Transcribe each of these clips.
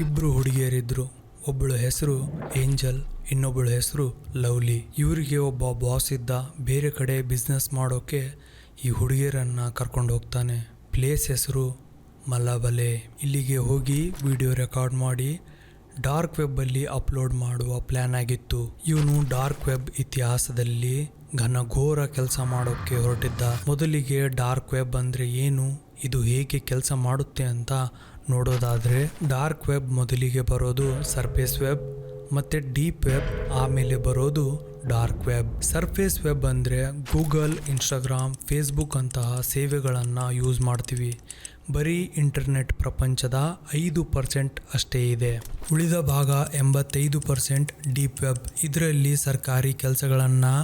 ಇಬ್ರು ಹುಡುಗಿಯರಿದ್ದರು ಒಬ್ಬಳು ಹೆಸರು ಏಂಜಲ್, ಇನ್ನೊಬ್ಬಳ ಹೆಸರು ಲವ್ಲಿ. ಇವರಿಗೆ ಒಬ್ಬ ಬಾಸ್ ಇದ್ದ. ಬೇರೆ ಕಡೆ ಬಿಸ್ನೆಸ್ ಮಾಡೋಕ್ಕೆ ಈ ಹುಡುಗಿಯರನ್ನು ಕರ್ಕೊಂಡು ಹೋಗ್ತಾನೆ. ಪ್ಲೇಸ್ ಹೆಸರು ಮಲಬಲೆ ಇಲ್ಲಿಗೆ ಹೋಗಿ ವಿಡಿಯೋ ರೆಕಾರ್ಡ್ ಮಾಡಿ, ಡಾರ್ಕ್ ವೆಬ್ಬಲ್ಲಿ ಅಪ್ಲೋಡ್ ಮಾಡುವ ಪ್ಲ್ಯಾನ್ ಆಗಿತ್ತು. ಇವನು ಡಾರ್ಕ್ ವೆಬ್ ಇತಿಹಾಸದಲ್ಲಿ ಘನಘೋರ ಕೆಲಸ ಮಾಡೋಕ್ಕೆ ಹೊರಟಿದ್ದ. ಮೊದಲಿಗೆ ಡಾರ್ಕ್ ವೆಬ್ ಅಂದರೆ ಏನು, ಇದು ಹೇಗೆ ಕೆಲಸ ಮಾಡುತ್ತೆ ಅಂತ ನೋಡೋದಾದ್ರೆ ಡಾರ್ಕ್ ವೆಬ್ ಮೊದಲಿಗೆ ಬರೋದು ಸರ್ಫೇಸ್ ವೆಬ್, ಮತ್ತು ಡೀಪ್ ವೆಬ್ ಆಮೇಲೆ ಬರೋದು ಡಾರ್ಕ್ ವೆಬ್. ಸರ್ಫೇಸ್ ವೆಬ್ ಅಂದರೆ ಗೂಗಲ್, ಇನ್ಸ್ಟಾಗ್ರಾಮ್, ಫೇಸ್ಬುಕ್ ಅಂತಹ ಸೇವೆಗಳನ್ನು ಯೂಸ್ ಮಾಡ್ತೀವಿ. ಬರೀ ಇಂಟರ್ನೆಟ್ ಪ್ರಪಂಚದ ಐದು ಪರ್ಸೆಂಟ್ ಅಷ್ಟೇ ಇದೆ. ಉಳಿದ ಭಾಗ ಎಂಬತ್ತೈದು ಪರ್ಸೆಂಟ್ ಡೀಪ್ ವೆಬ್. ಇದರಲ್ಲಿ ಸರ್ಕಾರಿ ಕೆಲಸಗಳನ್ನು,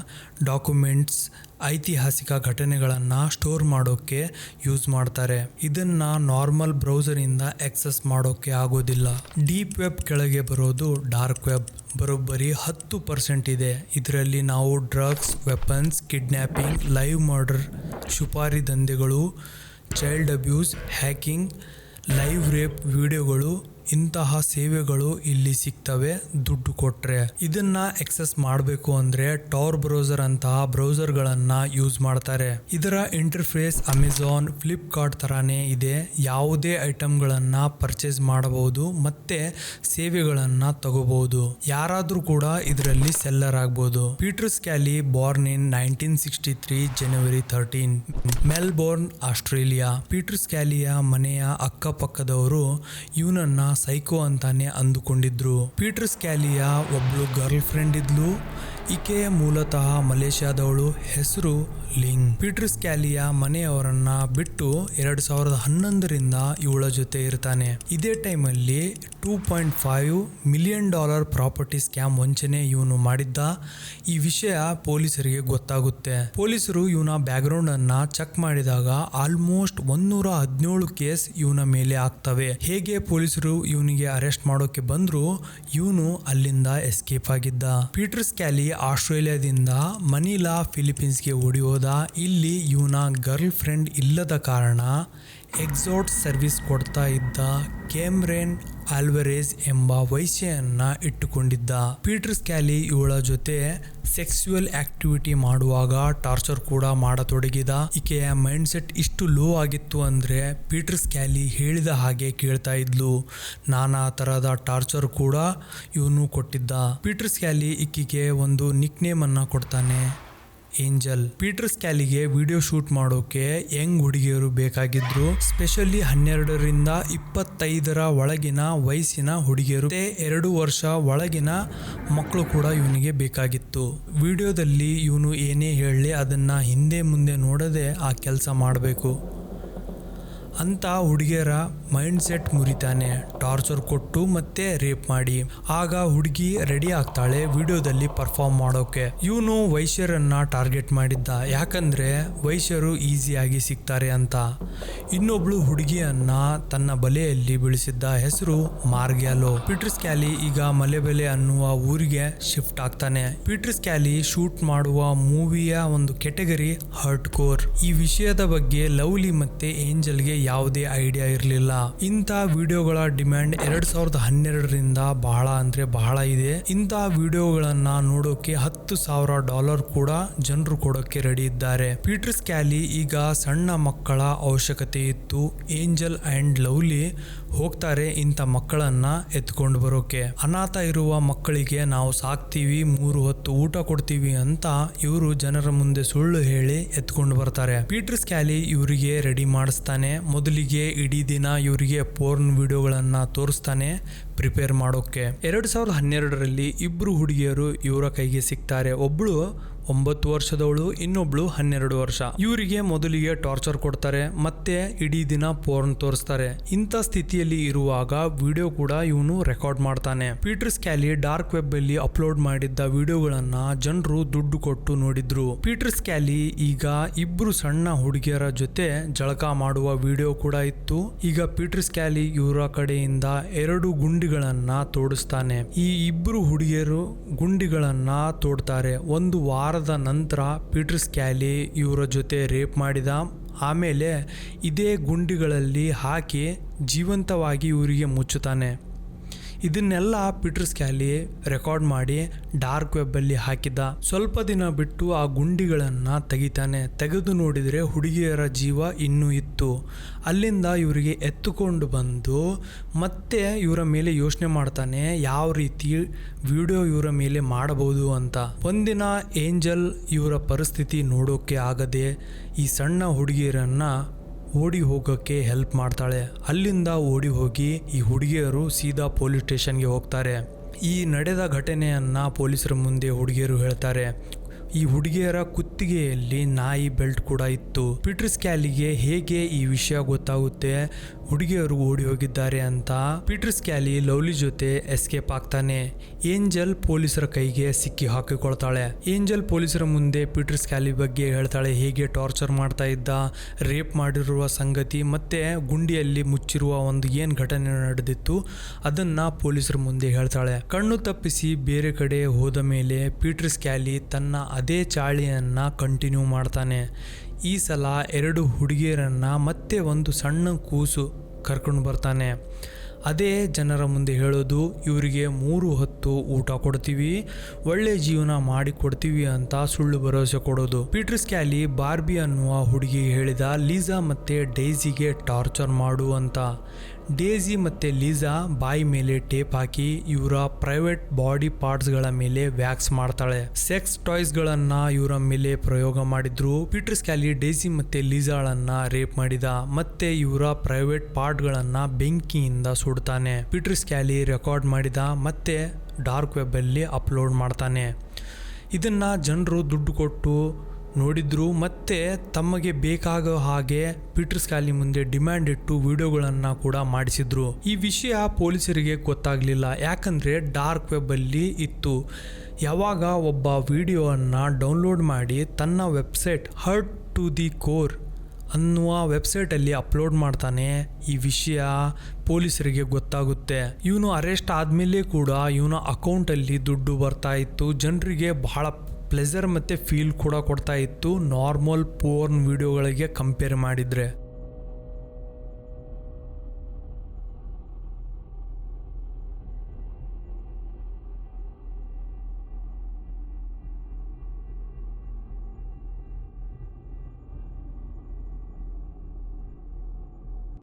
ಡಾಕ್ಯುಮೆಂಟ್ಸ್ ಐತಿಹಾಸಿಕ ಘಟನೆಗಳನ್ನು ಸ್ಟೋರ್ ಮಾಡೋಕ್ಕೆ ಯೂಸ್ ಮಾಡ್ತಾರೆ. ಇದನ್ನ ನಾರ್ಮಲ್ ಬ್ರೌಸರಿಂದ ಆಕ್ಸೆಸ್ ಮಾಡೋಕ್ಕೆ ಆಗೋದಿಲ್ಲ. ಡೀಪ್ ವೆಬ್ ಕೆಳಗೆ ಬರೋದು ಡಾರ್ಕ್ ವೆಬ್ ಬರೋಬ್ಬರಿ ಹತ್ತು ಪರ್ಸೆಂಟ್ ಇದೆ. ಇದರಲ್ಲಿ ನಾವು drugs weapons kidnapping live murder ಶುಪಾರಿ ದಂಧೆಗಳು child abuse hacking live rape ವಿಡಿಯೋಗಳು ಇಂತಹ ಸೇವೆಗಳು ಇಲ್ಲಿ ಸಿಗ್ತವೆ, ದುಡ್ಡು ಕೊಟ್ರೆ. ಇದನ್ನ ಎಕ್ಸೆಸ್ ಮಾಡಬೇಕು ಅಂದ್ರೆ ಟಾರ್ ಬ್ರೌಸರ್ ಅಂತಹ ಬ್ರೌಸರ್ಗಳನ್ನ ಯೂಸ್ ಮಾಡ್ತಾರೆ. ಇದರ ಇಂಟರ್ಫೇಸ್ ಅಮೆಝಾನ್ ಫ್ಲಿಪ್ಕಾರ್ಟ್ ತರಾನೇ ಇದೆ. ಯಾವುದೇ ಐಟಮ್ಗಳನ್ನ ಪರ್ಚೇಸ್ ಮಾಡಬಹುದು ಮತ್ತೆ ಸೇವೆಗಳನ್ನ ತಗೋಬಹುದು. ಯಾರಾದ್ರೂ ಕೂಡ ಇದರಲ್ಲಿ ಸೆಲ್ಲರ್ ಆಗ್ಬೋದು. Peter Scully born in nineteen sixty three January thirteen Melbourne Australia Peter ಸ್ಕ್ಯಾಲಿಯ ಮನೆಯ ಅಕ್ಕಪಕ್ಕದವರು ಇವನನ್ನ ಸೈಕೋ ಅಂತಾನೆ ಅಂದುಕೊಂಡಿದ್ರು. ಪೀಟರ್ ಸ್ಕ್ಯಾಲಿಯ ಒಬ್ಳು ಗರ್ಲ್ ಫ್ರೆಂಡ್ ಇದ್ಲು. ಈಕೆ ಮೂಲತಃ ಮಲೇಷ್ಯಾದವಳು ಹೆಸರು ಲಿಂಗ್. ಪೀಟರ್ಸ್ ಕ್ಯಾಲಿಯ ಮನೆಯವರನ್ನ ಬಿಟ್ಟು ಎರಡ್ ಸಾವಿರದ ಹನ್ನೊಂದರಿಂದ ಇವಳ ಜೊತೆ ಇರ್ತಾನೆ. ಇದೇ ಟೈಮಲ್ಲಿ two point five million dollar property scam ವಂಚನೆ ಇವನು ಮಾಡಿದ್ದ ಈ ವಿಷಯ ಪೊಲೀಸರಿಗೆ ಗೊತ್ತಾಗುತ್ತೆ. ಪೊಲೀಸರು ಇವನ ಬ್ಯಾಕ್ಗ್ರೌಂಡ್ ಅನ್ನ ಚೆಕ್ ಮಾಡಿದಾಗ ಆಲ್ಮೋಸ್ಟ್ ಒಂದೂರ ಹದಿನೇಳು ಕೇಸ್ ಇವನ ಮೇಲೆ ಆಗ್ತವೆ. ಹೇಗೆ ಪೊಲೀಸರು ಇವನಿಗೆ ಅರೆಸ್ಟ್ ಮಾಡೋಕೆ ಬಂದ್ರು ಇವನು ಅಲ್ಲಿಂದ ಎಸ್ಕೇಪ್ ಆಗಿದ್ದ. ಪೀಟರ್ಸ್ ಸ್ಕ್ಯಾಲಿ ಆಸ್ಟ್ರೇಲಿಯಾದಿಂದ ಮನಿಲಾ ಫಿಲಿಪೀನ್ಸ್ಗೆ ಓಡಿ ಹೋದ ಇಲ್ಲಿ ಇವನ ಗರ್ಲ್ ಫ್ರೆಂಡ್ ಇಲ್ಲದ ಕಾರಣ ಎಕ್ಸಾಟ್ ಸರ್ವಿಸ್ ಕೊಡ್ತಾ ಇದ್ದ ಕೇಮ್ರೇನ್ ಆಲ್ವರೇಜ್ ಎಂಬ ವೈಶ್ಯೆಯನ್ನ ಇಟ್ಟುಕೊಂಡಿದ್ದ. ಪೀಟರ್ ಸ್ಕ್ಯಾಲಿ ಇವಳ ಜೊತೆ ಸೆಕ್ಸುವಲ್ ಆಕ್ಟಿವಿಟಿ ಮಾಡುವಾಗ ಟಾರ್ಚರ್ ಕೂಡ ಮಾಡತೊಡಗಿದ. ಈಕೆಯ ಮೈಂಡ್ ಸೆಟ್ ಇಷ್ಟು ಲೋ ಆಗಿತ್ತು ಅಂದ್ರೆ ಪೀಟರ್ ಸ್ಕ್ಯಾಲಿ ಹೇಳಿದ ಹಾಗೆ ಕೇಳ್ತಾ ಇದ್ಲು. ನಾನಾ ತರಹದ ಟಾರ್ಚರ್ ಕೂಡ ಇವನು ಕೊಟ್ಟಿದ್ದ. ಪೀಟರ್ ಸ್ಕ್ಯಾಲಿ ಈಕೆಗೆ ಒಂದು ನಿಕ್ ನೇಮ್ ಅನ್ನ ಕೊಡ್ತಾನೆ. ಏಂಜಲ್. ಪೀಟರ್ ಸ್ಕ್ಯಾಲಿಗೆ ವಿಡಿಯೋ ಶೂಟ್ ಮಾಡೋಕೆ ಯಂಗ್ ಹುಡುಗಿಯರು ಬೇಕಾಗಿದ್ರು. ಸ್ಪೆಷಲಿ ಹನ್ನೆರಡರಿಂದ ಇಪ್ಪತ್ತೈದರ ಒಳಗಿನ ವಯಸ್ಸಿನ ಹುಡುಗಿಯರು. ಎರಡು ವರ್ಷ ಒಳಗಿನ ಮಕ್ಕಳು ಕೂಡ ಇವನಿಗೆ ಬೇಕಾಗಿತ್ತು. ವಿಡಿಯೋದಲ್ಲಿ ಇವನು ಏನೇ ಹೇಳಲಿ ಅದನ್ನ ಹಿಂದೆ ಮುಂದೆ ನೋಡದೆ ಆ ಕೆಲಸ ಮಾಡಬೇಕು. ಅಂತ ಹುಡುಗಿಯರ ಮೈಂಡ್ ಸೆಟ್ ಮುರಿತಾನೆ. ಟಾರ್ಚರ್ ಕೊಟ್ಟು ಮತ್ತೆ ರೇಪ್ ಮಾಡಿ. ಆಗ ಹುಡುಗಿ ರೆಡಿ ಆಗ್ತಾಳೆ ವಿಡಿಯೋದಲ್ಲಿ ಪರ್ಫಾರ್ಮ್ ಮಾಡೋಕೆ. ಇವನು ವೈಶ್ಯರನ್ನ ಟಾರ್ಗೆಟ್ ಮಾಡಿದ್ದ. ಯಾಕಂದ್ರೆ ವೈಶ್ಯರು ಈಸಿಯಾಗಿ ಸಿಗ್ತಾರೆ ಅಂತ. ಇನ್ನೊಬ್ಳು ಹುಡುಗಿಯನ್ನ ತನ್ನ ಬಲೆಯಲ್ಲಿ ಬೆಳೆಸಿದ್ದ ಹೆಸರು ಮಾರ್ಗ್ಯಾಲೋ. ಪೀಟರ್ಸ್ ಕ್ಯಾಲಿ ಈಗ ಮಲೆಬೆಲೆ ಅನ್ನುವ ಊರಿಗೆ ಶಿಫ್ಟ್ ಆಗ್ತಾನೆ. ಪೀಟರ್ಸ್ ಕ್ಯಾಲಿ ಶೂಟ್ ಮಾಡುವ ಮೂವಿಯ ಒಂದು ಕೆಟಗರಿ ಹರ್ಟ್ ಕೋರ್ ಈ ವಿಷಯದ ಬಗ್ಗೆ ಲವ್ಲಿ ಮತ್ತೆ ಏಂಜಲ್ಗೆ ಯಾವುದೇ ಐಡಿಯಾ ಇರಲಿಲ್ಲ. ಇಂಥ ವಿಡಿಯೋಗಳ ಡಿಮ್ಯಾಂಡ್ ಎರಡ್ ಸಾವಿರದ ಹನ್ನೆರಡರಿಂದ ಬಹಳ ಅಂದ್ರೆ ಬಹಳ ಇದೆ. ಇಂಥ ವಿಡಿಯೋಗಳನ್ನ ನೋಡೋಕೆ ಹತ್ತು ಸಾವಿರ ಡಾಲರ್ ಕೂಡ ಜನರು ಕೊಡೋಕೆ ರೆಡಿ ಇದ್ದಾರೆ. ಪೀಟರ್ ಸ್ಕ್ಯಾಲಿ ಈಗ ಸಣ್ಣ ಮಕ್ಕಳ ಅವಶ್ಯಕತೆ ಇತ್ತು. ಏಂಜಲ್ ಅಂಡ್ ಲವ್ಲಿ ಹೋಗ್ತಾರೆ ಇಂಥ ಮಕ್ಕಳನ್ನ ಎತ್ಕೊಂಡು ಬರೋಕೆ. ಅನಾಥ ಇರುವ ಮಕ್ಕಳಿಗೆ ನಾವು ಸಾಕ್ತೀವಿ, ಮೂರು ಹೊತ್ತು ಊಟ ಕೊಡ್ತೀವಿ ಅಂತ ಇವರು ಜನರ ಮುಂದೆ ಸುಳ್ಳು ಹೇಳಿ ಎತ್ಕೊಂಡು ಬರ್ತಾರೆ. ಪೀಟರ್ ಸ್ಕ್ಯಾಲಿ ಇವರಿಗೆ ರೆಡಿ ಮಾಡಿಸ್ತಾನೆ. ಮೊದಲಿಗೆ ಇಡೀ ದಿನ ಇವರಿಗೆ ಪೋರ್ನ್ ವಿಡಿಯೋಗಳನ್ನ ತೋರಿಸ್ತಾನೆ ಪ್ರಿಪೇರ್ ಮಾಡೋಕೆ. ಎರಡು ಸಾವಿರದ ಹನ್ನೆರಡರಲ್ಲಿ ಇಬ್ರು ಹುಡುಗಿಯರು ಇವರ ಕೈಗೆ ಸಿಗ್ತಾರೆ. ಒಬ್ಳು ಒಂಬತ್ತು ವರ್ಷದವಳು, ಇನ್ನೊಬ್ಳು ಹನ್ನೆರಡು ವರ್ಷ. ಇವರಿಗೆ ಮೊದಲಿಗೆ ಟಾರ್ಚರ್ ಕೊಡ್ತಾರೆ, ಮತ್ತೆ ಇಡೀ ದಿನ ಪೋರ್ನ್ ತೋರಿಸ್ತಾರೆ. ಇಂಥ ಸ್ಥಿತಿಯಲ್ಲಿ ಇರುವಾಗ ವಿಡಿಯೋ ಕೂಡ ಇವನು ರೆಕಾರ್ಡ್ ಮಾಡ್ತಾನೆ. ಪೀಟರ್ ಸ್ಕ್ಯಾಲಿ ಡಾರ್ಕ್ ವೆಬ್ ಅಲ್ಲಿ ಅಪ್ಲೋಡ್ ಮಾಡಿದ್ದ ವಿಡಿಯೋಗಳನ್ನ ಜನರು ದುಡ್ಡು ಕೊಟ್ಟು ನೋಡಿದ್ರು. ಪೀಟರ್ ಸ್ಕ್ಯಾಲಿ ಈಗ ಇಬ್ರು ಸಣ್ಣ ಹುಡುಗಿಯರ ಜೊತೆ ಜಳಕ ಮಾಡುವ ವಿಡಿಯೋ ಕೂಡ ಇತ್ತು. ಈಗ ಪೀಟರ್ ಸ್ಕ್ಯಾಲಿ ಇವರ ಕಡೆಯಿಂದ ಎರಡು ಗುಂಡಿಗಳನ್ನ ತೋಡಿಸ್ತಾನೆ. ಈ ಇಬ್ರು ಹುಡುಗಿಯರು ಗುಂಡಿಗಳನ್ನ ತೋಡ್ತಾರೆ. ಒಂದು ವಾರದ ನಂತರ ಪೀಟರ್ ಸ್ಕ್ಯಾಲಿ ಇವರ ಜೊತೆ ರೇಪ್ ಮಾಡಿದ. ಆಮೇಲೆ ಇದೇ ಗುಂಡಿಗಳಲ್ಲಿ ಹಾಕಿ ಜೀವಂತವಾಗಿ ಇವರಿಗೆ ಮುಚ್ಚುತ್ತಾನೆ. ಇದನ್ನೆಲ್ಲ ಪೀಟರ್ ಸ್ಕ್ಯಾಲಿ ರೆಕಾರ್ಡ್ ಮಾಡಿ ಡಾರ್ಕ್ ವೆಬ್ಬಲ್ಲಿ ಹಾಕಿದ್ದ. ಸ್ವಲ್ಪ ದಿನ ಬಿಟ್ಟು ಆ ಗುಂಡಿಗಳನ್ನು ತೆಗಿತಾನೆ. ತೆಗೆದು ನೋಡಿದರೆ ಹುಡುಗಿಯರ ಜೀವ ಇನ್ನೂ ಇತ್ತು. ಅಲ್ಲಿಂದ ಇವರಿಗೆ ಎತ್ತುಕೊಂಡು ಬಂದು ಮತ್ತೆ ಇವರ ಮೇಲೆ ಯೋಚನೆ ಮಾಡ್ತಾನೆ. ಯಾವ ರೀತಿ ವಿಡಿಯೋ ಇವರ ಮೇಲೆ ಮಾಡಬಹುದು ಅಂತ. ಒಂದಿನ ಏಂಜಲ್ ಇವರ ಪರಿಸ್ಥಿತಿ ನೋಡೋಕೆ ಆಗದೆ ಈ ಸಣ್ಣ ಹುಡುಗಿಯರನ್ನ ಓಡಿ ಹೋಗೋಕ್ಕೆ ಹೆಲ್ಪ್ ಮಾಡ್ತಾಳೆ. ಅಲ್ಲಿಂದ ಓಡಿ ಹೋಗಿ ಈ ಹುಡುಗಿಯರು ಸೀದಾ ಪೊಲೀಸ್ ಸ್ಟೇಷನ್ಗೆ ಹೋಗ್ತಾರೆ. ಈ ನಡೆದ ಘಟನೆಯನ್ನು ಪೊಲೀಸರ ಮುಂದೆ ಹುಡುಗಿಯರು ಹೇಳ್ತಾರೆ. ಈ ಹುಡುಗಿಯರ ಕುತ್ತಿಗೆಯಲ್ಲಿ ನಾಯಿ ಬೆಲ್ಟ್ ಕೂಡ ಇತ್ತು. ಪೀಟರ್ ಕ್ಯಾಲಿಗೆ ಹೇಗೆ ಈ ವಿಷಯ ಗೊತ್ತಾಗುತ್ತೆ? ಹುಡುಗಿಯರು ಓಡಿ ಹೋಗಿದ್ದಾರೆ ಅಂತ ಪೀಟರ್ ಸ್ಕ್ಯಾಲಿ ಲವ್ಲಿ ಜೊತೆ ಎಸ್ಕೇಪ್ ಆಗ್ತಾನೆ. ಏಂಜಲ್ ಪೊಲೀಸರ ಕೈಗೆ ಸಿಕ್ಕಿ ಹಾಕಿಕೊಳ್ತಾಳೆ. ಏಂಜಲ್ ಪೊಲೀಸರ ಮುಂದೆ ಪೀಟರ್ ಸ್ಕ್ಯಾಲಿ ಬಗ್ಗೆ ಹೇಳ್ತಾಳೆ ಹೇಗೆ ಟಾರ್ಚರ್ ಮಾಡ್ತಾ ಇದ್ದ, ರೇಪ್ ಮಾಡಿರುವ ಸಂಗತಿ ಮತ್ತೆ ಗುಂಡಿಯಲ್ಲಿ ಮುಚ್ಚಿರುವ ಒಂದು ಏನು ಘಟನೆ ನಡೆದಿತ್ತು ಅದನ್ನ ಪೊಲೀಸರ ಮುಂದೆ ಹೇಳ್ತಾಳೆ. ಕಣ್ಣು ತಪ್ಪಿಸಿ ಬೇರೆ ಕಡೆ ಹೋದ ಮೇಲೆ ಪೀಟರ್ ಸ್ಕ್ಯಾಲಿ ತನ್ನ ಅದೇ ಚಾಳಿಯನ್ನ ಕಂಟಿನ್ಯೂ ಮಾಡ್ತಾನೆ. ಈ ಸಲ ಎರಡು ಹುಡುಗಿಯರನ್ನು ಮತ್ತೆ ಒಂದು ಸಣ್ಣ ಕೂಸು ಕರ್ಕೊಂಡು ಬರ್ತಾನೆ. ಅದೇ ಜನರ ಮುಂದೆ ಹೇಳೋದು, ಇವರಿಗೆ ಮೂರು ಹೊತ್ತು ಊಟ ಕೊಡ್ತೀವಿ, ಒಳ್ಳೆ ಜೀವನ ಮಾಡಿ ಕೊಡ್ತೀವಿ ಅಂತ ಸುಳ್ಳು ಭರವಸೆ ಕೊಡೋದು. ಪೀಟರ್ಸ್ ಕ್ಯಾಲಿ, ಬಾರ್ಬಿ ಅನ್ನುವ ಹುಡುಗಿ ಹೇಳಿದ, ಲೀಸಾ ಮತ್ತೆ ಡೈಸಿಗೆ ಟಾರ್ಚರ್ ಮಾಡು ಅಂತ. ಡೇಸಿ ಮತ್ತು ಲೀಸಾ ಬಾಯಿ ಮೇಲೆ ಟೇಪ್ ಹಾಕಿ ಇವರ ಪ್ರೈವೇಟ್ ಬಾಡಿ ಪಾರ್ಟ್ಸ್ಗಳ ಮೇಲೆ ವ್ಯಾಕ್ಸ್ ಮಾಡ್ತಾಳೆ. ಸೆಕ್ಸ್ ಟಾಯ್ಸ್ಗಳನ್ನ ಇವರ ಮೇಲೆ ಪ್ರಯೋಗ ಮಾಡಿದ್ರು. ಪೀಟರ್ ಸ್ಕ್ಯಾಲಿ ಡೇಸಿ ಮತ್ತೆ ಲೀಸಾಳನ್ನ ರೇಪ್ ಮಾಡಿದ. ಮತ್ತೆ ಇವರ ಪ್ರೈವೇಟ್ ಪಾರ್ಟ್ಗಳನ್ನ ಬೆಂಕಿಯಿಂದ ಸುಡ್ತಾನೆ. ಪೀಟರ್ ಸ್ಕ್ಯಾಲಿ ರೆಕಾರ್ಡ್ ಮಾಡಿದ. ಮತ್ತೆ ಡಾರ್ಕ್ ವೆಬ್ಬಲ್ಲಿ ಅಪ್ಲೋಡ್ ಮಾಡ್ತಾನೆ. ಇದನ್ನ ಜನರು ದುಡ್ಡು ಕೊಟ್ಟು ನೋಡಿದ್ರು ಮತ್ತೆ ತಮಗೆ ಬೇಕಾಗೋ ಹಾಗೆ ಪೀಟರ್ ಕ್ಯಾಲಿ ಮುಂದೆ ಡಿಮ್ಯಾಂಡ್ ಇಟ್ಟು ವಿಡಿಯೋಗಳನ್ನು ಕೂಡ ಮಾಡಿಸಿದ್ರು. ಈ ವಿಷಯ ಪೊಲೀಸರಿಗೆ ಗೊತ್ತಾಗಲಿಲ್ಲ. ಯಾಕಂದ್ರೆ ಡಾರ್ಕ್ ವೆಬ್ಬಲ್ಲಿ ಇತ್ತು. ಯಾವಾಗ ಒಬ್ಬ ವಿಡಿಯೋವನ್ನು ಡೌನ್ಲೋಡ್ ಮಾಡಿ ತನ್ನ website hurt to the core ಅನ್ನುವ ವೆಬ್ಸೈಟಲ್ಲಿ ಅಪ್ಲೋಡ್ ಮಾಡ್ತಾನೆ, ಈ ವಿಷಯ ಪೊಲೀಸರಿಗೆ ಗೊತ್ತಾಗುತ್ತೆ. ಇವನು ಅರೆಸ್ಟ್ ಆದಮೇಲೆ ಕೂಡ ಇವನ ಅಕೌಂಟಲ್ಲಿ ದುಡ್ಡು ಬರ್ತಾ ಇತ್ತು. ಜನರಿಗೆ ಬಹಳ ಪ್ಲೆಸರ್ ಮತ್ತು ಫೀಲ್ ಕೂಡ ಕೊಡ್ತಾ ಇತ್ತು. ನಾರ್ಮಲ್ ಪೋರ್ನ್ ವಿಡಿಯೋಗಳಿಗೆ ಕಂಪೇರ್ ಮಾಡಿದರೆ.